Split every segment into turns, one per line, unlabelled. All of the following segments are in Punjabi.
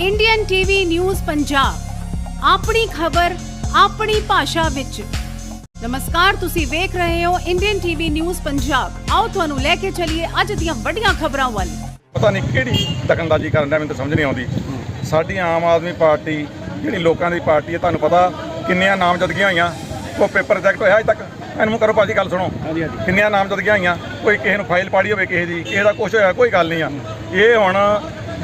ਇੰਡੀਅਨ ਟੀਵੀ ਨਿਊਜ਼ ਪੰਜਾਬ ਆਪਣੀ ਖਬਰ ਆਪਣੀ ਭਾਸ਼ਾ ਵਿੱਚ। ਨਮਸਕਾਰ ਤੁਸੀਂ ਵੇਖ ਰਹੇ ਹੋ ਇੰਡੀਅਨ ਟੀਵੀ ਨਿਊਜ਼ ਪੰਜਾਬ ਆਓ ਤੁਹਾਨੂੰ ਲੈ ਕੇ ਚੱਲੀਏ ਅੱਜ ਦੀਆਂ ਵੱਡੀਆਂ ਖਬਰਾਂ ਵੱਲ।
ਪਤਾ ਨਹੀਂ ਕਿਹੜੀ ਦਖਲਅੰਦਾਜ਼ੀ ਕਰਨ ਦਾ ਮੈਨੂੰ ਤਾਂ ਸਮਝ ਨਹੀਂ ਆਉਂਦੀ। ਸਾਡੀ ਆਮ ਆਦਮੀ ਪਾਰਟੀ ਜਿਹੜੀ ਲੋਕਾਂ ਦੀ ਪਾਰਟੀ ਹੈ ਤੁਹਾਨੂੰ ਪਤਾ ਕਿੰਨੀਆਂ ਨਾਮਜ਼ਦਗੀਆਂ ਹੋਈਆਂ। ਉਹ ਪੇਪਰ ਰਿਜੈਕਟ ਹੋਇਆ ਅਜੇ ਤੱਕ। ਇਹਨੂੰ ਕਰੋ ਭਾਜੀ ਗੱਲ ਸੁਣੋ।
ਹਾਂਜੀ ਹਾਂਜੀ।
ਕਿੰਨੀਆਂ ਨਾਮਜ਼ਦਗੀਆਂ ਹੋਈਆਂ। ਕੋਈ ਕਿਸੇ ਨੂੰ ਫਾਈਲ ਪਾੜੀ ਹੋਵੇ ਕਿਸੇ ਦੀ ਕਿਸੇ ਦਾ ਕੁਝ ਹੋਇਆ ਕੋਈ ਗੱਲ ਨਹੀਂ ਆ। ਇਹ ਹੁਣ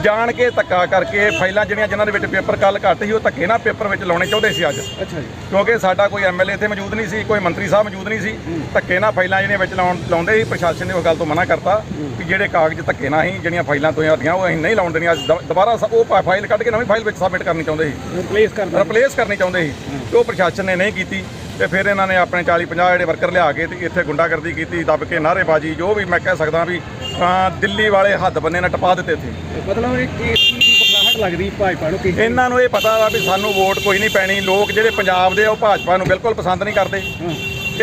ਜਾਣ ਕੇ ਧੱਕਾ ਕਰਕੇ ਫਾਈਲਾਂ ਜਿਹੜੀਆਂ ਜਿਨ੍ਹਾਂ ਦੇ ਵਿੱਚ ਪੇਪਰ ਕੱਲ ਘੱਟ ਸੀ ਉਹ ਧੱਕੇ ਨਾਲ ਪੇਪਰ ਵਿੱਚ ਲਾਉਣੇ ਚਾਹੁੰਦੇ ਸੀ ਅੱਜ।
ਅੱਛਾ ਜੀ।
ਕਿਉਂਕਿ ਸਾਡਾ ਕੋਈ ਐਮਐਲਏ ਇੱਥੇ ਮੌਜੂਦ ਨਹੀਂ ਸੀ ਕੋਈ ਮੰਤਰੀ ਸਾਹਿਬ ਮੌਜੂਦ ਨਹੀਂ ਸੀ। ਧੱਕੇ ਨਾਲ ਫਾਈਲਾਂ ਜਿਹੜੀਆਂ ਵਿੱਚ ਲਾਉਣ ਲਾਉਂਦੇ ਸੀ ਪ੍ਰਸ਼ਾਸਨ ਨੇ ਉਸ ਗੱਲ ਤੋਂ ਮਨਾ ਕਰਤਾ ਕਿ ਜਿਹੜੇ ਕਾਗਜ਼ ਧੱਕੇ ਨਾਲ ਹੀ ਜਿਹੜੀਆਂ ਫਾਈਲਾਂ ਤੋਂ ਹਟੀਆਂ ਉਹ ਅਸੀਂ ਨਹੀਂ ਲਾਉਣ ਦੇਣੀਆਂ। ਅੱਜ ਦੁਬਾਰਾ ਉਹ ਫਾਈਲ ਕੱਢ ਕੇ ਨਵੀਂ ਫਾਈਲ ਵਿੱਚ ਸਬਮਿਟ ਕਰਨੀ ਚਾਹੁੰਦੇ ਸੀ।
ਰਿਪਲੇਸ
ਕਰਨੀ ਚਾਹੁੰਦੇ ਸੀ। ਉਹ ਪ੍ਰਸ਼ਾਸਨ ਨੇ ਨਹੀਂ ਕੀਤੀ। ਤੇ ਫਿਰ ਇਹਨਾਂ ਨੇ ਆਪਣੇ 40 50 ਜਿਹੜੇ ਵਰਕਰ ਲਿਆ ਕੇ ਤੇ ਇੱਥੇ ਗੁੰਡਾਗਰਦੀ ਕੀਤੀ ਦੱਬ ਕੇ ਨਾਅਰੇਬਾਜ਼ੀ ਜੋ ਵੀ ਮੈਂ ਕਹਿ ਸਕਦਾ ਵੀ ਦਿੱਲੀ ਵਾਲੇ ਹੱਦ ਬੰਨੇ ਨਾਲ ਟਪਾ ਦਿੱਤੇ ਇੱਥੇ।
ਮਤਲਬ ਇਹ ਕੀ ਕੀ ਦੀ ਲੱਗਦੀ ਭਾਜਪਾ ਨੂੰ? ਕਿ
ਇਹਨਾਂ ਨੂੰ ਇਹ ਪਤਾ ਵਾ ਵੀ ਸਾਨੂੰ ਵੋਟ ਕੋਈ ਨਹੀਂ ਪੈਣੀ ਲੋਕ ਜਿਹੜੇ ਪੰਜਾਬ ਦੇ ਆ, ਉਹ ਭਾਜਪਾ ਨੂੰ ਬਿਲਕੁਲ ਪਸੰਦ ਨਹੀਂ ਕਰਦੇ।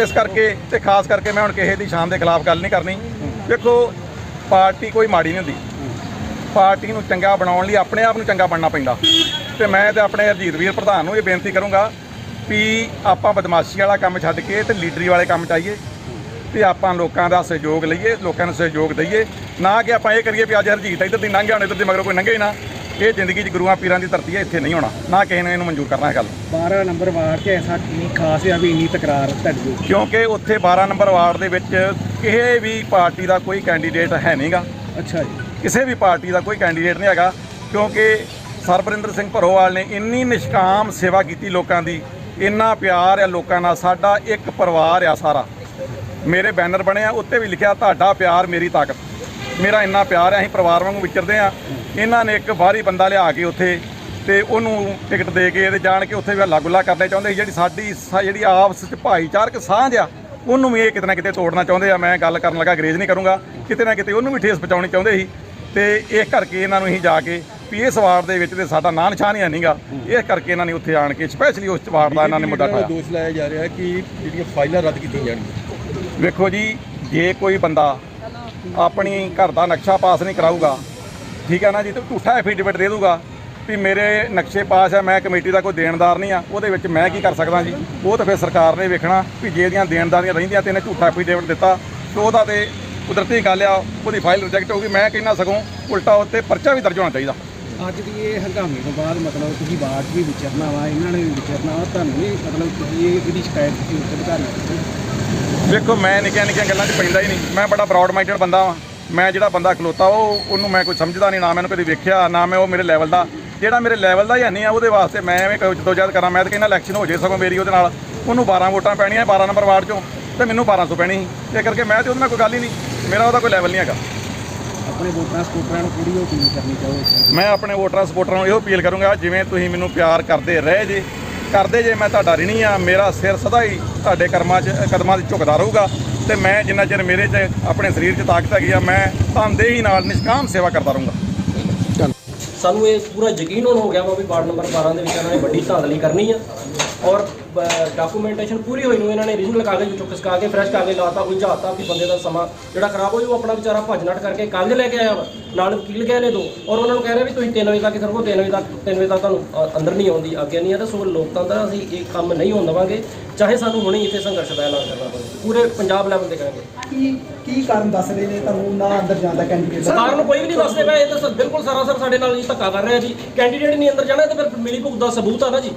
ਇਸ ਕਰਕੇ ਤੇ ਖਾਸ ਕਰਕੇ ਮੈਂ ਹੁਣ ਕਿਸੇ ਦੀ ਸ਼ਾਨ ਦੇ ਖਿਲਾਫ ਗੱਲ ਨਹੀਂ ਕਰਨੀ। ਦੇਖੋ ਪਾਰਟੀ ਕੋਈ ਮਾੜੀ ਨਹੀਂ ਹੁੰਦੀ। ਪਾਰਟੀ ਨੂੰ ਚੰਗਾ ਬਣਾਉਣ ਲਈ ਆਪਣੇ ਆਪ ਨੂੰ ਚੰਗਾ ਬਣਨਾ ਪੈਂਦਾ। ਤੇ ਮੈਂ ਤੇ ਆਪਣੇ ਹਰਜੀਤ ਵੀਰ ਪ੍ਰਧਾਨ ਨੂੰ ਇਹ ਬੇਨਤੀ ਕਰੂੰਗਾ ਵੀ ਆਪਾਂ ਬਦਮਾਸ਼ੀ ਵਾਲਾ ਕੰਮ ਛੱਡ ਕੇ ਤੇ ਲੀਡਰੀ ਵਾਲੇ ਕੰਮ 'ਚ ਆਈਏ ਤੇ ਆਪਾਂ ਲੋਕਾਂ ਦਾ ਸਹਿਯੋਗ ਲਈਏ ਲੋਕਾਂ ਨੂੰ ਸਹਿਯੋਗ ਦਈਏ। ਨਾ ਕਿ ਆਪਾਂ ਇਹ ਕਰੀਏ ਵੀ ਅੱਜ ਹਰਜੀਤ ਇੱਧਰ ਦੀ ਲੰਘ ਗਿਆ ਹੁਣ ਇੱਧਰ ਦੀ ਮਗਰੋਂ ਕੋਈ ਲੰਘੇ ਹੀ ਨਾ। ਇਹ ਜ਼ਿੰਦਗੀ 'ਚ ਗੁਰੂਆਂ ਪੀਰਾਂ ਦੀ ਧਰਤੀ ਹੈ ਇੱਥੇ ਨਹੀਂ ਹੋਣਾ। ਨਾ ਕਿਸੇ ਨੇ ਇਹਨੂੰ ਮਨਜ਼ੂਰ ਕਰਨਾ ਇਹ ਗੱਲ।
12 ਨੰਬਰ ਵਾਰਡ 'ਚ ਐਸਾ ਕੀ ਖਾਸ ਆ ਵੀ ਇੰਨੀ ਤਕਰਾਰ ਤੁਹਾਡੀ
ਕਿਉਂਕਿ ਉੱਥੇ 12 ਨੰਬਰ ਵਾਰਡ ਦੇ ਵਿੱਚ ਕਿਸੇ ਵੀ ਪਾਰਟੀ ਦਾ ਕੋਈ ਕੈਂਡੀਡੇਟ ਹੈ ਨਹੀਂਗਾ
ਅੱਛਾ ਜੀ।
ਕਿਸੇ ਵੀ ਪਾਰਟੀ ਦਾ ਕੋਈ ਕੈਂਡੀਡੇਟ ਨਹੀਂ ਹੈਗਾ ਕਿਉਂਕਿ ਸਰਬਰਿੰਦਰ ਸਿੰਘ ਭਰੋਵਾਲ ਨੇ ਇੰਨੀ ਨਿਸ਼ਕਾਮ ਸੇਵਾ ਕੀਤੀ ਲੋਕਾਂ ਦੀ ਇੰਨਾ ਪਿਆਰ ਆ ਲੋਕਾਂ ਨਾਲ, ਸਾਡਾ ਇੱਕ ਪਰਿਵਾਰ ਆ ਸਾਰਾ। ਮੇਰੇ ਬੈਨਰ ਬਣੇ ਆ, ਉੱਤੇ ਵੀ ਲਿਖਿਆ, ਤੁਹਾਡਾ ਪਿਆਰ ਮੇਰੀ ਤਾਕਤ। ਮੇਰਾ ਇੰਨਾ ਪਿਆਰ ਆ, ਅਸੀਂ ਪਰਿਵਾਰ ਵਾਂਗੂ ਵਿਚਰਦੇ ਆ। ਇਹਨਾਂ ਨੇ ਇੱਕ ਬਾਹਰੀ ਬੰਦਾ ਲਿਆ ਕੇ ਉੱਥੇ ਤੇ ਉਹਨੂੰ ਟਿਕਟ ਦੇ ਕੇ ਤੇ ਜਾਣ ਕੇ ਉੱਥੇ ਵੀ ਹੱਲਾ ਗੁੱਲਾ ਕਰਨਾ ਚਾਹੁੰਦੇ ਸੀ। ਜਿਹੜੀ ਸਾਡੀ ਸਾ- ਜਿਹੜੀ ਆਪਸ ਵਿੱਚ ਭਾਈਚਾਰਕ ਸਾਂਝ ਆ, ਉਹਨੂੰ ਵੀ ਇਹ ਕਿਤੇ ਨਾ ਕਿਤੇ ਤੋੜਨਾ ਚਾਹੁੰਦੇ ਆ। ਮੈਂ ਗੱਲ ਕਰਨ ਲੱਗਾ ਅੰਗਰੇਜ਼ ਨਹੀਂ ਕਰੂੰਗਾ। ਕਿਤੇ ਨਾ ਕਿਤੇ ਉਹਨੂੰ ਵੀ ਠੇਸ ਪਹੁੰਚਾਉਣੀ ਚਾਹੁੰਦੇ ਸੀ। ਤੇ ਇਸ ਕਰਕੇ ਇਹਨਾਂ ਨੂੰ ਅਸੀਂ ਜਾ ਕੇ ਵੀ ਇਸ ਵਾਰਡ ਦੇ ਵਿੱਚ ਤੇ ਸਾਡਾ ਨਾਂ ਨਿਸ਼ਾਨ ਹੀ ਨਹੀਂਗਾ ਇਸ ਕਰਕੇ ਇਹਨਾਂ ਨੇ ਉੱਥੇ ਆਣ ਕੇ ਸਪੈਸ਼ਲੀ ਉਸ ਵਾਰਡ ਦਾ ਇਹਨਾਂ ਨੇ ਮੁੱਦਾ ਉਠਾਇਆ
ਦੋਸ਼ ਲਾਇਆ ਜਾ ਰਿਹਾ ਹੈ ਕਿ ਜਿਹੜੀਆਂ ਫਾਈਲਾਂ ਰੱਦ ਕੀਤੀਆਂ ਜਾਣਗੀਆਂ।
ਵੇਖੋ ਜੀ ਜੇ ਕੋਈ ਬੰਦਾ ਆਪਣੀ ਘਰ ਦਾ ਨਕਸ਼ਾ ਪਾਸ ਨਹੀਂ ਕਰਾਊਗਾ ਠੀਕ ਹੈ ਨਾ ਜੀ ਤੇ ਝੂਠਾ ਐਫੀਡੇਵਿਟ ਦੇ ਦੂਗਾ ਵੀ ਮੇਰੇ ਨਕਸ਼ੇ ਪਾਸ ਹੈ ਮੈਂ ਕਮੇਟੀ ਦਾ ਕੋਈ ਦੇਣਦਾਰ ਨਹੀਂ ਆ ਉਹਦੇ ਵਿੱਚ ਮੈਂ ਕੀ ਕਰ ਸਕਦਾ ਜੀ? ਉਹ ਤਾਂ ਫਿਰ ਸਰਕਾਰ ਨੇ ਵੇਖਣਾ ਵੀ ਜੇ ਇਹਦੀਆਂ ਦੇਣਦਾਰੀਆਂ ਰਹਿੰਦੀਆਂ ਤੇ ਇਹਨੇ ਝੂਠਾ ਐਫੀਡੇਵਿਟ ਦਿੱਤਾ ਤੇ ਉਹਦਾ ਤੇ ਕੁਦਰਤੀ ਗੱਲ ਆ ਉਹਦੀ ਫਾਈਲ ਰਿਜੈਕਟ ਹੋਊਗੀ ਮੈਂ ਕਹਿੰਦਾ ਸਗੋਂ ਉਲਟਾ ਉੱਤੇ ਪਰਚਾ ਵੀ ਦਰਜ ਹੋਣਾ ਚਾਹੀਦਾ।
ਅੱਜ ਦੀ ਇਹ ਹੰਗਾਮੇ ਤੋਂ ਬਾਅਦ ਮਤਲਬ ਤੁਸੀਂ ਵਾਰਡ 'ਚ ਵੀ ਵਿਚਰਨਾ ਵਾ, ਇਹਨਾਂ ਨੇ ਵੀ ਵਿਚਰਨਾ ਵਾ, ਤੁਹਾਨੂੰ ਵੀ ਮਤਲਬ ਤੁਸੀਂ ਇਹ ਇਹਦੀ ਸ਼ਿਕਾਇਤ ਤੁਸੀਂ ਉੱਚ ਅਧਿਕਾਰੀ ਨੂੰ
ਵੇਖੋ, ਮੈਂ ਨਿੱਕੀਆਂ ਨਿੱਕੀਆਂ ਗੱਲਾਂ 'ਚ ਪੈਂਦਾ ਹੀ ਨਹੀਂ। ਮੈਂ ਬੜਾ ਬਰਾਡ ਮਾਈਂਡਡ ਬੰਦਾ ਵਾਂ। ਮੈਂ ਜਿਹੜਾ ਬੰਦਾ ਖਲੋਤਾ, ਉਹ ਉਹਨੂੰ ਮੈਂ ਕੋਈ ਸਮਝਦਾ ਨਹੀਂ, ਨਾ ਮੈਨੂੰ ਕਦੀ ਵੇਖਿਆ, ਨਾ ਮੈਂ ਉਹ ਮੇਰੇ ਲੈਵਲ ਦਾ। ਜਿਹੜਾ ਮੇਰੇ ਲੈਵਲ ਦਾ ਹੀ ਨਹੀਂ ਆ, ਉਹਦੇ ਵਾਸਤੇ ਮੈਂ ਐਵੇਂ ਕੋਈ ਜਦੋਜਹਿਦ ਕਰਾਂ, ਮੈਂ ਤਾਂ ਕਹਿੰਦਾ ਇਲੈਕਸ਼ਨ ਹੋ ਜੇ ਸਗੋਂ ਮੇਰੀ ਉਹਦੇ ਨਾਲ। ਉਹਨੂੰ 12 ਵੋਟਾਂ ਪੈਣੀਆਂ 12 ਨੰਬਰ ਵਾਰਡ 'ਚੋਂ, ਤੇ ਮੈਨੂੰ 1200 ਪੈਣੀ ਸੀ। ਇਹ ਕਰਕੇ ਮੈਂ ਤੇ ਉਹਦੇ ਨਾਲ ਕੋਈ ਗੱਲ ਹੀ ਨਹੀਂ। ਮੇਰਾ ਉਹਦਾ ਕੋਈ ਲੈਵਲ ਨਹੀਂ ਹੈਗਾ।
ਆਪਣੇ ਵੋਟਰਾਂ ਸਪੋਰਟਰਾਂ ਨੂੰ ਪੂਰੀ ਉਹ ਅਪੀਲ ਕਰਨੀ ਚਾਹੋ
ਮੈਂ ਆਪਣੇ ਵੋਟਰਾਂ ਸਪੋਰਟਰਾਂ ਨੂੰ ਇਹੋ ਅਪੀਲ ਕਰੂੰਗਾ ਜਿਵੇਂ ਤੁਸੀਂ ਮੈਨੂੰ ਪਿਆਰ ਕਰਦੇ ਰਹੇ ਜੇ। ਕਰਦੇ ਜੇ ਮੈਂ ਤੁਹਾਡਾ ਰਿਣੀ ਆ ਮੇਰਾ ਸਿਰ ਸਦਾ ਹੀ ਤੁਹਾਡੇ ਕਰਮਾਂ 'ਚ ਕਦਮਾਂ 'ਚ ਝੁਕਦਾ ਰਹੂਗਾ। ਤੇ ਮੈਂ ਜਿੰਨਾ ਚਿਰ ਮੇਰੇ 'ਚ ਆਪਣੇ ਸਰੀਰ 'ਚ ਤਾਕਤ ਹੈਗੀ ਆ ਮੈਂ ਤਨਦੇਹੀ ਨਾਲ ਨਿਸ਼ਕਾਮ ਸੇਵਾ ਕਰਦਾ ਰਹੂੰਗਾ।
ਸਾਨੂੰ ਇਹ ਪੂਰਾ ਯਕੀਨ ਹੁਣ ਹੋ ਗਿਆ ਵਾ ਵੀ ਵਾਰਡ ਨੰਬਰ 12 ਦੇ ਵਿੱਚ ਇਹਨਾਂ ਨੇ ਵੱਡੀ ਧਾਂਦਲੀ ਕਰਨੀ ਆ। ਔਰ ਡਾਕੂਮੈਂਟੇਸ਼ਨ ਪੂਰੀ ਹੋਈ ਨੂੰ ਇਹਨਾਂ ਨੇ ਰੀਜਨਲ ਕਾਗਜ਼ ਵਿੱਚੋਂ ਖਿਸਕਾ ਕੇ ਫਰੈਸ਼ ਕਾਗਜ਼ ਲਾਤਾ ਉਲਝਾਤਾ ਵੀ ਬੰਦੇ ਦਾ ਸਮਾਂ ਜਿਹੜਾ ਖਰਾਬ ਹੋ ਜਾਊ ਆਪਣਾ ਵਿਚਾਰਾ ਭੱਜ ਨੱਟ ਕਰਕੇ ਕਾਗਜ਼ ਲੈ ਕੇ ਆਇਆ ਵਾ। ਨਾਲ ਵਕੀਲ ਗਏ ਨੇ ਦੋ ਔਰ ਉਹਨਾਂ ਨੂੰ ਕਹਿ ਰਹੇ ਵੀ ਤੁਸੀਂ 3 ਵਜੇ ਤੱਕ ਇੱਥੇ ਰਹੋ 3 ਵਜੇ ਤੱਕ 3 ਵਜੇ ਤੱਕ ਤੁਹਾਨੂੰ ਅੰਦਰ ਨਹੀਂ ਆਉਂਦੀ ਆਗਿਆ ਨਹੀਂ ਹੈ ਤਾਂ ਸੋ ਲੋਕਤੰਤਰ ਅਸੀਂ ਇਹ ਕੰਮ ਨਹੀਂ ਹੋਣ ਦੇਵਾਂਗੇ। ਚਾਹੇ ਸਾਨੂੰ ਹੁਣੇ ਇੱਥੇ ਸੰਘਰਸ਼ ਦਾ ਐਲਾਨ ਕਰਨਾ ਪਵੇ। ਪੂਰੇ ਪੰਜਾਬ ਲੈਵਲ ਤੇ ਕਰਾਂਗੇ।
ਕੀ ਕੀ ਕਾਰਨ ਦੱਸ ਰਹੇ ਨੇ? ਤੁਹਾਨੂੰ ਨਾ ਅੰਦਰ ਜਾਂਦਾ ਕੈਂਡੀਡੇਟ
ਸਰਕਾਰ ਨੂੰ ਕੋਈ ਵੀ ਨਹੀਂ ਦੱਸਦੇ ਪਏ ਇਹ ਤਾਂ ਬਿਲਕੁਲ ਸਰਾਸਰ ਸਾਡੇ ਨਾਲ ਜੀ ਧੱਕਾ ਕਰ ਰਿਹਾ ਜੀ। ਕੈਂਡੀਡੇਟ ਨਹੀਂ ਅੰਦਰ ਜਾਣਾ ਤੇ ਫਿਰ ਮਿਲੀ ਭੁਗਤ ਦਾ ਸਬੂਤ ਆ ਨਾ ਜੀ।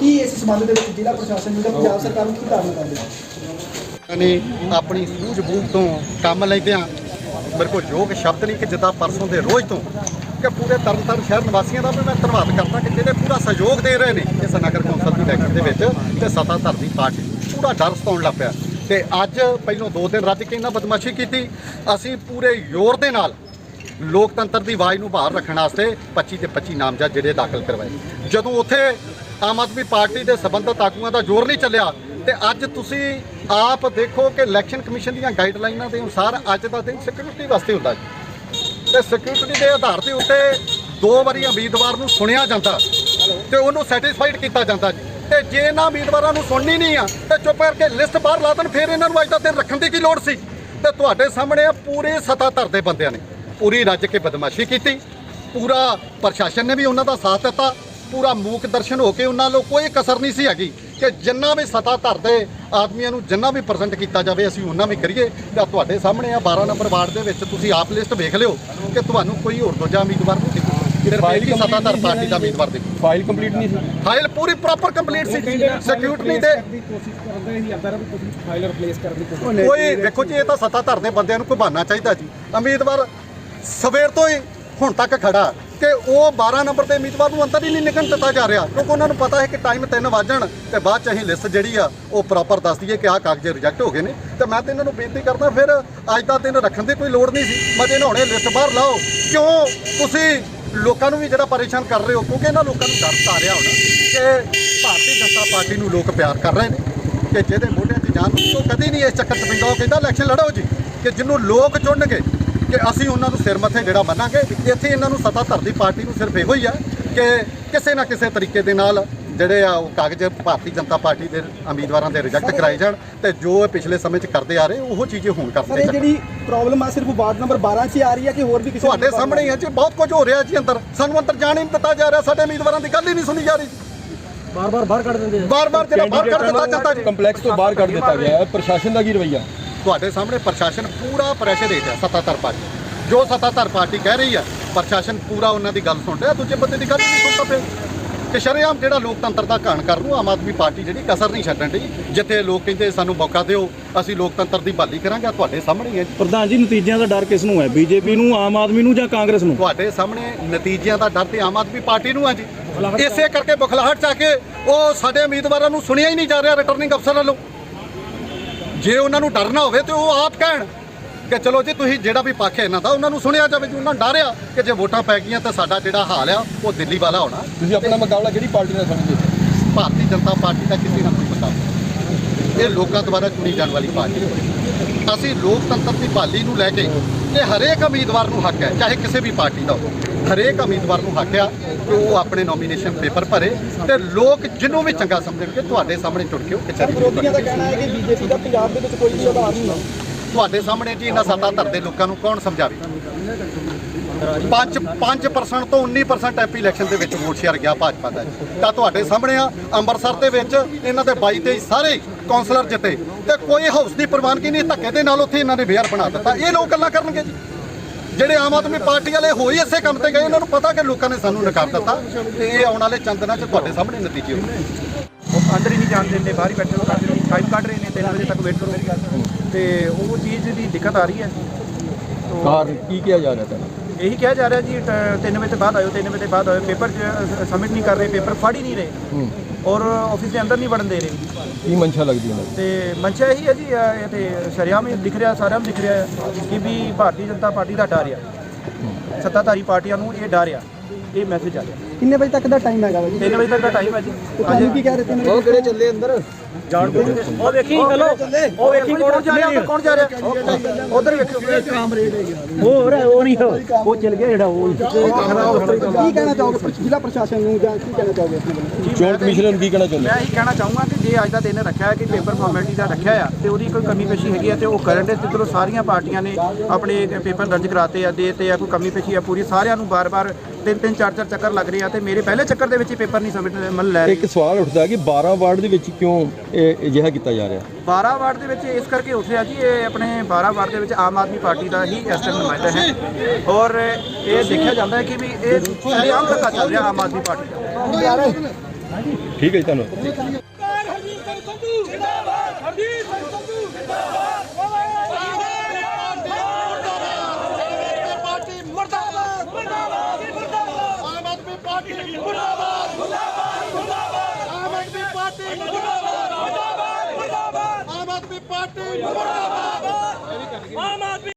ਕੀ ਇਸ ਸੰਬੰਧ ਦੇ ਵਿੱਚ ਜ਼ਿਲ੍ਹਾ ਪ੍ਰਸ਼ਾਸਨ ਨੂੰ ਜਾਂ ਪੰਜਾਬ ਸਰਕਾਰ ਨੂੰ ਕੀ ਕਾਰਨ ਕਰਦੇ
ਨੇ ਆਪਣੀ ਸੂਝ-ਬੂਝ ਤੋਂ ਕੰਮ ਲੈਂਦਿਆਂ ਮੇਰੇ ਕੋਲ ਯੋਗ ਸ਼ਬਦ ਨਹੀਂ ਕਿ ਜਿੱਦਾਂ ਪਰਸੋਂ ਦੇ ਰੋਜ਼ ਤੋਂ। ਕਿ ਪੂਰੇ ਤਰਨਤਾਰਨ ਸ਼ਹਿਰ ਨਿਵਾਸੀਆਂ ਦਾ ਵੀ ਮੈਂ ਧੰਨਵਾਦ ਕਰਦਾ ਕਿ ਜਿਹੜੇ ਪੂਰਾ ਸਹਿਯੋਗ ਦੇ ਰਹੇ ਨੇ ਇਸ ਨਗਰ ਕੌਂਸਲ ਦੀ ਇਲੈਕਸ਼ਨ ਦੇ ਵਿੱਚ ਤੇ ਸੱਤਾਧਰ ਦੀ ਪਾਰਟੀ ਪੂਰਾ ਡਰ ਸਤਾਉਣ ਲੱਗ ਪਿਆ। ਤੇ ਅੱਜ ਪਹਿਲੋਂ ਦੋ ਦਿਨ ਰੱਜ ਕੇ ਇਹਨਾਂ ਬਦਮਾਸ਼ੀ ਕੀਤੀ। ਅਸੀਂ ਪੂਰੇ ਜ਼ੋਰ ਦੇ ਨਾਲ ਲੋਕਤੰਤਰ ਦੀ ਆਵਾਜ਼ ਨੂੰ ਬਾਹਰ ਰੱਖਣ ਵਾਸਤੇ 25 ਤੇ 25 ਨਾਮਜ਼ਦ ਜਿਹੜੇ ਦਾਖਲ ਕਰਵਾਏ। ਜਦੋਂ ਉੱਥੇ ਆਮ ਆਦਮੀ ਪਾਰਟੀ ਦੇ ਸਬੰਧਤ ਆਗੂਆਂ ਦਾ ਜ਼ੋਰ ਨਹੀਂ ਚੱਲਿਆ ਤੇ ਅੱਜ ਤੁਸੀਂ ਆਪ ਦੇਖੋ ਕਿ ਇਲੈਕਸ਼ਨ ਕਮਿਸ਼ਨ ਦੀਆਂ ਗਾਈਡਲਾਈਨਾਂ ਦੇ ਅਨੁਸਾਰ ਅੱਜ ਦਾ ਦਿਨ ਸਿਕਿਉਰਿਟੀ ਵਾਸਤੇ ਹੁੰਦਾ ਜੀ। ਤੇ ਸਿਕਿਉਰਿਟੀ ਦੇ ਆਧਾਰ ਦੇ ਉੱਤੇ ਦੋ ਵਾਰੀ ਉਮੀਦਵਾਰ ਨੂੰ ਸੁਣਿਆ ਜਾਂਦਾ ਤੇ ਉਹਨੂੰ ਸੈਟੀਸਫਾਈਡ ਕੀਤਾ ਜਾਂਦਾ ਜੀ। ਤੇ ਜੇ ਇਹਨਾਂ ਉਮੀਦਵਾਰਾਂ ਨੂੰ ਸੁਣਨੀ ਨਹੀਂ ਆ, ਤੇ ਚੁੱਪ ਕਰਕੇ ਲਿਸਟ ਬਾਹਰ ਲਾ ਦੇਣ, ਫਿਰ ਇਹਨਾਂ ਨੂੰ ਅੱਜ ਦਾ ਦਿਨ ਰੱਖਣ ਦੀ ਕੀ ਲੋੜ ਸੀ? ਤੇ ਤੁਹਾਡੇ ਸਾਹਮਣੇ ਆ ਪੂਰੇ ਸੱਤਾਧਰ ਧਰਦੇ ਬੰਦਿਆਂ ਨੇ ਪੂਰੀ ਰੱਜ ਕੇ ਬਦਮਾਸ਼ੀ ਕੀਤੀ। ਪੂਰਾ ਪ੍ਰਸ਼ਾਸਨ ਨੇ ਵੀ ਉਹਨਾਂ ਦਾ ਸਾਥ ਦਿੱਤਾ। ਪੂਰਾ ਮੂਕ ਦਰਸ਼ਨ ਹੋ ਕੇ ਉਹਨਾਂ ਨੂੰ ਕੋਈ ਕਸਰ ਨਹੀਂ ਸੀ ਹੈਗੀ ਕਿ ਜਿੰਨਾ ਵੀ ਸਤਾ ਧਰਦੇ ਆਦਮੀਆਂ ਨੂੰ ਜਿੰਨਾ ਵੀ ਪ੍ਰੈਜ਼ੈਂਟ ਕੀਤਾ ਜਾਵੇ ਅਸੀਂ ਉਹਨਾਂ ਵੀ ਕਰੀਏ। ਤਾਂ ਤੁਹਾਡੇ ਸਾਹਮਣੇ ਆ 12 ਨੰਬਰ ਵਾਰਡ ਦੇ ਵਿੱਚ ਤੁਸੀਂ ਆਪ ਲਿਸਟ ਵੇਖ ਲਿਓ ਕਿ ਤੁਹਾਨੂੰ ਕੋਈ ਹੋਰ ਦੂਜਾ ਉਮੀਦਵਾਰ ਨਹੀਂ ਦਿਖੂ ਸਤਾਧਾਰ ਪਾਰਟੀ ਦਾ ਉਮੀਦਵਾਰ ਦਿਖੂ।
ਫਾਈਲ ਕੰਪਲੀਟ ਨਹੀਂ ਸੀ।
ਫਾਈਲ ਪੂਰੀ ਪ੍ਰੋਪਰ ਕੰਪਲੀਟ ਸੀ। ਸਿਕਿਉਰਿਟੀ ਦੇ
ਦੀ ਕੋਸ਼ਿਸ਼ ਕਰਦੇ ਸੀ ਅੰਦਰ ਵੀ ਤੁਸੀਂ ਫਾਈਲ ਰਿਪਲੇਸ ਕਰਨ ਦੀ ਕੋਸ਼ਿਸ਼
ਕੋਈ ਵੇਖੋ ਜੀ ਇਹ ਤਾਂ ਸੱਤਾ ਧਰਦੇ ਬੰਦਿਆਂ ਨੂੰ ਕੋਈ ਬਹਾਨਾ ਚਾਹੀਦਾ ਜੀ। ਉਮੀਦਵਾਰ ਸਵੇਰ ਤੋਂ ਹੀ ਹੁਣ ਤੱਕ ਖੜਾ। ਕਿ ਉਹ 12 ਨੰਬਰ ਦੇ ਉਮੀਦਵਾਰ ਨੂੰ ਅੰਦਰ ਹੀ ਨਹੀਂ ਨਿਕਲਣ ਦਿੱਤਾ ਜਾ ਰਿਹਾ। ਕਿਉਂਕਿ ਉਹਨਾਂ ਨੂੰ ਪਤਾ ਹੈ ਕਿ ਟਾਈਮ 3 ਵਜਣ ਤੇ ਬਾਅਦ ਚ ਅਸੀਂ ਲਿਸਟ ਜਿਹੜੀ ਆ, ਉਹ ਪ੍ਰੋਪਰ ਦੱਸ ਦਈਏ ਕਿ ਆਹ ਕਾਗਜ਼ ਰਿਜੈਕਟ ਹੋ ਗਏ ਨੇ। ਤੇ ਮੈਂ ਤਾਂ ਇਹਨਾਂ ਨੂੰ ਬੇਨਤੀ ਕਰਦਾ, ਫਿਰ ਅੱਜ ਦਾ ਦਿਨ ਰੱਖਣ ਦੀ ਕੋਈ ਲੋੜ ਨਹੀਂ ਸੀ। ਮੈਂ ਇਹਨਾਂ ਹੁਣੇ ਲਿਸਟ ਬਾਹਰ ਲਾਓ। ਕਿਉਂ? ਤੁਸੀਂ ਲੋਕਾਂ ਨੂੰ ਵੀ ਜਿਹੜਾ ਪਰੇਸ਼ਾਨ ਕਰ ਰਹੇ ਹੋ, ਕਿਉਂਕਿ ਇਹਨਾਂ ਲੋਕਾਂ ਨੂੰ ਡਰ ਤਾਂ ਆ ਰਿਹਾ ਹੋਣਾ ਕਿ ਭਾਰਤੀ ਜਨਤਾ ਪਾਰਟੀ ਨੂੰ ਲੋਕ ਪਿਆਰ ਕਰ ਰਹੇ ਨੇ, ਕਿ ਜਿਹਦੇ ਮੋਢਿਆਂ 'ਤੇ ਜਾਨ, ਉਹ ਕਦੀ ਨਹੀਂ ਇਸ ਚੱਕਰ 'ਚ ਪੈਂਦਾ। ਉਹ ਕਹਿੰਦਾ ਇਲੈਕਸ਼ਨ ਲੜੋ ਜੀ। ਕਿ ਜਿਹਨੂੰ ਲੋਕ ਚੁਣਨਗੇ ਕਿ ਅਸੀਂ ਉਹਨਾਂ ਨੂੰ ਸਿਰ ਮੱਥੇ ਜਿਹੜਾ ਮੰਨਾਂਗੇ ਇੱਥੇ ਇਹਨਾਂ ਨੂੰ ਸੱਤਾ ਧਰਦੀ ਪਾਰਟੀ ਨੂੰ ਸਿਰਫ ਇਹੋ ਹੀ ਆ ਕਿ ਕਿਸੇ ਨਾ ਕਿਸੇ ਤਰੀਕੇ ਦੇ ਨਾਲ ਜਿਹੜੇ ਆ ਉਹ ਕਾਗਜ਼ ਭਾਰਤੀ ਜਨਤਾ ਪਾਰਟੀ ਦੇ ਉਮੀਦਵਾਰਾਂ ਦੇ ਰਿਜੈਕਟ ਕਰਾਏ ਜਾਣ ਤੇ ਜੋ ਇਹ ਪਿਛਲੇ ਸਮੇਂ 'ਚ ਕਰਦੇ ਆ ਰਹੇ ਉਹ ਚੀਜ਼ੇ ਹੁਣ
ਸਰ
ਕਰਦੇ ਜਾਣ
ਜਿਹੜੀ ਪ੍ਰੋਬਲਮ ਆ ਸਿਰਫ ਵਾਰਡ ਨੰਬਰ 12 'ਚ ਹੀ ਆ ਰਹੀ ਹੈ ਕਿ ਹੋਰ ਵੀ ਕਿਸੇ
ਤੁਹਾਡੇ ਸਾਹਮਣੇ ਹੀ ਜੀ ਬਹੁਤ ਕੁਝ ਹੋ ਰਿਹਾ ਜੀ ਅੰਦਰ। ਸਾਨੂੰ ਅੰਦਰ ਜਾਣ ਹੀ ਨਹੀਂ ਦਿੱਤਾ ਜਾ ਰਿਹਾ ਸਾਡੇ ਉਮੀਦਵਾਰਾਂ ਦੀ ਗੱਲ ਹੀ ਨਹੀਂ ਸੁਣੀ ਜਾ ਰਹੀ।
ਬਾਰ-ਬਾਰ ਬਾਹਰ ਕੱਢ ਦਿੰਦੇ ਆ।
ਬਾਰ-ਬਾਰ ਜਿਹੜਾ ਬਾਹਰ ਕੱਢ ਦਿੱਤਾ ਜਾਂਦਾ ਜੀ।
ਕੰਪਲੈਕਸ ਤੋਂ ਬਾਹਰ ਕੱਢ ਦਿੱਤਾ ਗਿਆ ਹੈ ਪ੍ਰਸ਼ਾਸਨ ਦਾ ਕੀ ਰਵਈਆ?
ਤੁਹਾਡੇ ਸਾਹਮਣੇ ਪ੍ਰਸ਼ਾਸਨ ਪੂਰਾ ਪ੍ਰੈਸ਼ਰ ਦੇ ਰਿਹਾ ਸੱਤਾਧਰ ਪਾਰਟੀ। ਜੋ ਸੱਤਾਧਰ ਪਾਰਟੀ ਕਹਿ ਰਹੀ ਹੈ ਪ੍ਰਸ਼ਾਸਨ ਪੂਰਾ ਉਹਨਾਂ ਦੀ ਗੱਲ ਸੁਣ ਰਿਹਾ ਦੂਜੇ ਬੰਦੇ ਦੀ ਗੱਲ ਨਹੀਂ ਸੁਣਦਾ ਪਿਆ। ਕਿ ਸ਼ਰੇਆਮ ਜਿਹੜਾ ਲੋਕਤੰਤਰ ਦਾ ਘਾਣ ਕਰ ਨੂੰ ਆਮ ਆਦਮੀ ਪਾਰਟੀ ਜਿਹੜੀ ਕਸਰ ਨਹੀਂ ਛੱਡਣ ਦੀ ਜਿੱਥੇ ਲੋਕ ਕਹਿੰਦੇ ਸਾਨੂੰ ਮੌਕਾ ਦਿਓ ਅਸੀਂ ਲੋਕਤੰਤਰ ਦੀ ਬਹਾਲੀ ਕਰਾਂਗੇ ਤੁਹਾਡੇ ਸਾਹਮਣੇ ਹੀ ਹੈ
ਪ੍ਰਧਾਨ ਜੀ ਨਤੀਜਿਆਂ ਦਾ ਡਰ ਕਿਸ ਨੂੰ ਹੈ? ਬੀਜੇਪੀ ਨੂੰ ਆਮ ਆਦਮੀ ਨੂੰ ਜਾਂ ਕਾਂਗਰਸ ਨੂੰ?
ਤੁਹਾਡੇ ਸਾਹਮਣੇ ਨਤੀਜਿਆਂ ਦਾ ਡਰ ਤੇ ਆਮ ਆਦਮੀ ਪਾਰਟੀ ਨੂੰ ਹੈ ਜੀ। ਇਸੇ ਕਰਕੇ ਬੁਖਲਾਹਟ ਚ ਕੇ ਉਹ ਸਾਡੇ ਉਮੀਦਵਾਰਾਂ ਨੂੰ ਸੁਣਿਆ ਹੀ ਨਹੀਂ ਜਾ ਰਿਹਾ ਰਿਟਰਨਿੰਗ ਅਫਸਰ ਵੱਲੋਂ। ਜੇ ਉਹਨਾਂ ਨੂੰ ਡਰਨਾ ਹੋਵੇ ਤੇ ਉਹ ਆਪ ਕਹਿਣ ਕਿ ਚਲੋ ਜੀ ਤੁਸੀਂ ਜਿਹੜਾ ਵੀ ਪੱਖ ਹੈ ਇਹਨਾਂ ਦਾ ਉਹਨਾਂ ਨੂੰ ਸੁਣਿਆ ਜਾਵੇ ਜੀ ਉਹਨਾਂ ਨੂੰ ਡਰ ਆ ਕਿ ਜੇ ਵੋਟਾਂ ਪੈ ਗਈਆਂ ਤਾਂ ਸਾਡਾ ਜਿਹੜਾ ਹਾਲ ਆ ਉਹ ਦਿੱਲੀ ਵਾਲਾ ਹੋਣਾ।
ਤੁਸੀਂ ਆਪਣਾ ਮੁਕਾਬਲਾ ਕਿਹੜੀ ਪਾਰਟੀ ਨਾਲ ਸਮਝਦੇ
ਭਾਰਤੀ ਜਨਤਾ ਪਾਰਟੀ ਦਾ ਕਿਸੇ ਨਾਲ ਕੋਈ ਪਤਾ ਇਹ ਲੋਕਾਂ ਦੁਆਰਾ ਚੁਣੀ ਜਾਣ ਵਾਲੀ ਪਾਰਟੀ ਹੈ। ਅਸੀਂ ਲੋਕਤੰਤਰ ਦੀ ਬਹਾਲੀ ਨੂੰ ਲੈ ਕੇ ਕਿ ਹਰੇਕ ਉਮੀਦਵਾਰ ਨੂੰ ਹੱਕ ਹੈ ਚਾਹੇ ਕਿਸੇ ਵੀ ਪਾਰਟੀ ਦਾ ਹੋਵੇ। ਹਰੇਕ ਉਮੀਦਵਾਰ ਨੂੰ ਹੱਕ ਆ ਕਿ ਉਹ ਆਪਣੇ ਨੋਮੀਨੇਸ਼ਨ ਪੇਪਰ ਭਰੇ ਤੇ ਲੋਕ ਜਿਹਨੂੰ ਵੀ ਚੰਗਾ ਸਮਝਣਗੇ ਤੁਹਾਡੇ ਸਾਹਮਣੇ ਟੁਰ ਕੇ ਉਹ ਕਚਹਿਰੀ
ਵਿਰੋਧੀਆਂ ਦਾ ਕਹਿਣਾ ਹੈ ਕਿ ਬੀਜੇਪੀ ਦਾ ਪੰਜਾਬ ਦੇ ਵਿੱਚ ਕੋਈ ਵੀ ਆਧਾਰ ਨਹੀਂ
ਤੁਹਾਡੇ ਸਾਹਮਣੇ ਜੀ ਇਹਨਾਂ ਸੱਤਾ ਧਰਦੇ ਲੋਕਾਂ ਨੂੰ ਕੌਣ ਸਮਝਾਵੇ? 5 5% ਤੋਂ 19% ਐਮਪੀ ਇਲੈਕਸ਼ਨ ਦੇ ਵਿੱਚ ਵੋਟ ਸ਼ੇਅਰ ਗਿਆ ਭਾਜਪਾ ਦਾ ਤਾਂ ਤੁਹਾਡੇ ਸਾਹਮਣੇ ਆ ਅੰਮ੍ਰਿਤਸਰ ਦੇ ਵਿੱਚ ਇਹਨਾਂ ਦੇ 22 23 ਸਾਰੇ ਕਾਉਂਸਲਰ ਜਿੱਤੇ ਤੇ ਕੋਈ ਹਾਊਸ ਦੀ ਪ੍ਰਵਾਨਗੀ ਨਹੀਂ ਧੱਕੇ ਦੇ ਨਾਲ ਉੱਥੇ ਇਹਨਾਂ ਨੇ ਵੇਅਰ ਬਣਾ ਦਿੱਤਾ। ਇਹ ਲੋਕ ਗੱਲਾਂ ਕਰਨਗੇ ਜੀ। ਜਿਹੜੇ ਆਮ ਆਦਮੀ ਪਾਰਟੀ ਵਾਲੇ ਹੋਈ ਇਸੇ ਕੰਮ ਤੇ ਗਏ ਉਹਨਾਂ ਨੂੰ ਪਤਾ ਕਿ ਲੋਕਾਂ ਨੇ ਸਾਨੂੰ ਨਕਾਰ ਦਿੱਤਾ ਤੇ ਇਹ ਆਉਣ ਵਾਲੇ ਚੰਦ ਦਿਨਾਂ 'ਚ ਤੁਹਾਡੇ ਸਾਹਮਣੇ ਨਤੀਜੇ ਹੋਣਗੇ।
ਉਹ ਅੰਦਰ ਹੀ ਨਹੀਂ ਜਾਣ ਦਿੰਦੇ ਬਾਹਰ ਹੀ ਬੈਠੇ ਲੋਕਾਂ ਦੇ ਟਾਈਮ ਕੱਢ ਰਹੇ ਨੇ 3 ਵਜੇ ਤੱਕ ਵੇਟ ਕਰੋ। ਤੇ ਉਹ ਚੀਜ਼ ਦੀ ਦਿੱਕਤ ਆ ਰਹੀ ਹੈ ਤੋ
ਕਾਰਨ ਕੀ ਕਿਹਾ ਜਾ ਰਿਹਾ ਤੁਹਾਨੂੰ
ਇਹੀ ਕਿਹਾ ਜਾ ਰਿਹਾ ਜੀ 3 ਵਜੇ ਤੋਂ ਬਾਅਦ ਆਇਓ 3 ਵਜੇ ਤੋਂ ਬਾਅਦ ਆਇਓ। ਪੇਪਰ ਸਬਮਿਟ ਨਹੀਂ ਕਰ ਰਹੇ ਪੇਪਰ ਫੜ ਹੀ ਨਹੀਂ ਰਹੇ। ਔਰ ਆਫਿਸ ਦੇ ਅੰਦਰ ਨਹੀਂ ਵੜਨ ਦੇ ਰਹੇ।
ਕੀ ਮਨਸ਼ਾ ਲੱਗਦੀ ਦੀ?
ਤੇ ਮੰਚਾ ਇਹੀ ਹੈ ਜੀ ਅਹ, ਇਹ ਤੇ ਸ਼ਰਿਆਮ ਹੀ ਦਿਖ ਰਿਹਾ ਸਾਰਿਆਂ ਨੂੰ ਦਿਖ ਰਿਹਾ ਹੈ ਕਿ ਵੀ ਭਾਰਤੀ ਜਨਤਾ ਪਾਰਟੀ ਦਾ ਡਰ ਆ। ਸੱਤਾਧਾਰੀ ਪਾਰਟੀਆਂ ਨੂੰ ਇਹ ਡਰ ਆ। ਇਹ ਮੈਸੇਜ ਆ ਰਿਹਾ
ਕਿੰਨੇ ਵਜੇ ਤੱਕ ਦਾ ਟਾਈਮ ਹੈਗਾ ਵਾ ਜੀ?
3 ਵਜੇ ਤੱਕ ਦਾ ਟਾਈਮ ਹੈ ਜੀ।
ਤੁਹਾਨੂੰ ਕੀ ਕਹਿ ਰਹੇ ਤੇ ਮੇਰੇ
ਉਹ ਕਿਹੜੇ ਚੱਲੇ ਅੰਦਰ?
ਉਹ ਵੇਖੀ ਚਲੋ? ਉਹ ਵੇਖੀ ਕੌਣ ਜਾ ਰਿਹਾ ਕੌਣ ਜਾ ਰਿਹਾ? ਉਧਰ ਵੇਖੋ।
ਹੋਰ ਉਹ ਨਹੀਂ ਉਹ ਚਲ ਗਿਆ ਜਿਹੜਾ ਉਹ।
ਕੀ ਕਹਿਣਾ ਚਾਹੋਗੇ? ਜ਼ਿਲ੍ਹਾ ਪ੍ਰਸ਼ਾਸਨ ਨੂੰ ਜਾਂ ਕੀ ਕਹਿਣਾ ਚਾਹੋਗੇ
ਚੋਣ ਕਮਿਸ਼ਨਰ ਨੂੰ ਕੀ ਕਹਿਣਾ ਚਾਹੁੰਦੇ?
ਮੈਂ ਇਹੀ ਕਹਿਣਾ ਚਾਹੂੰਗਾ ਕਿ ਜੇ ਅੱਜ ਦਾ ਦਿਨ ਰੱਖਿਆ ਹੈ ਕਿ ਪੇਪਰ ਫਾਰਮੈਲਿਟੀ ਦਾ ਰੱਖਿਆ ਆ ਤੇ ਉਹਦੀ ਕੋਈ ਕਮੀ ਪੇਸ਼ੀ ਹੈਗੀ ਆ ਤੇ ਉਹ ਕਰਨ ਦੇ ਚਲੋ ਸਾਰੀਆਂ ਪਾਰਟੀਆਂ ਨੇ ਆਪਣੇ ਪੇਪਰ ਦਰਜ ਕਰਾਤੇ ਆ ਦੇ ਤੇ ਆ ਕੋਈ ਕਮੀ ਪੇਸ਼ੀ ਆ ਪੂਰੀ ਸਾਰਿਆਂ ਨੂੰ ਬਾਰ-ਬਾਰ ਤਿੰਨ ਤਿੰਨ ਚਾਰ ਚਾਰ ਚੱਕਰ ਲੱਗ ਰਹੇ ਆ ਤੇ ਮੇਰੇ ਪਹਿਲੇ ਚੱਕਰ ਦੇ ਵਿੱਚ ਹੀ ਪੇਪਰ ਨਹੀਂ ਸਬਮਿਟ ਮਨ ਲੈ ਰਹੇ।
ਇੱਕ ਸਵਾਲ ਉੱਠਦਾ ਕਿ 12 ਵਾਰਡ ਦੇ ਵਿੱਚ ਕਿਉਂ ਇਹ ਅਜਿਹਾ ਕੀਤਾ ਜਾ ਰਿਹਾ?
12 ਵਾਰਡ ਦੇ ਵਿੱਚ ਇਸ ਕਰਕੇ ਉੱਠ ਰਿਹਾ ਜੀ ਇਹ ਆਪਣੇ 12 ਵਾਰਡ ਦੇ ਵਿੱਚ ਆਮ ਆਦਮੀ ਪਾਰਟੀ ਦਾ ਹੀ ਇਸ ਟਾਈਮ ਨੁਮਾਇੰਦਾ ਹੈ। ਔਰ ਇਹ ਦੇਖਿਆ ਜਾਂਦਾ ਹੈ ਕਿ ਵੀ ਇਹ ਸ਼ਰੇਆਮ ਧੱਕਾ ਚੱਲ ਰਿਹਾ ਆਮ ਆਦਮੀ ਪਾਰਟੀ ਦਾ।
ਠੀਕ ਹੈ ਜੀ ਧੰਨਵਾਦ।
মুর্দাবাদ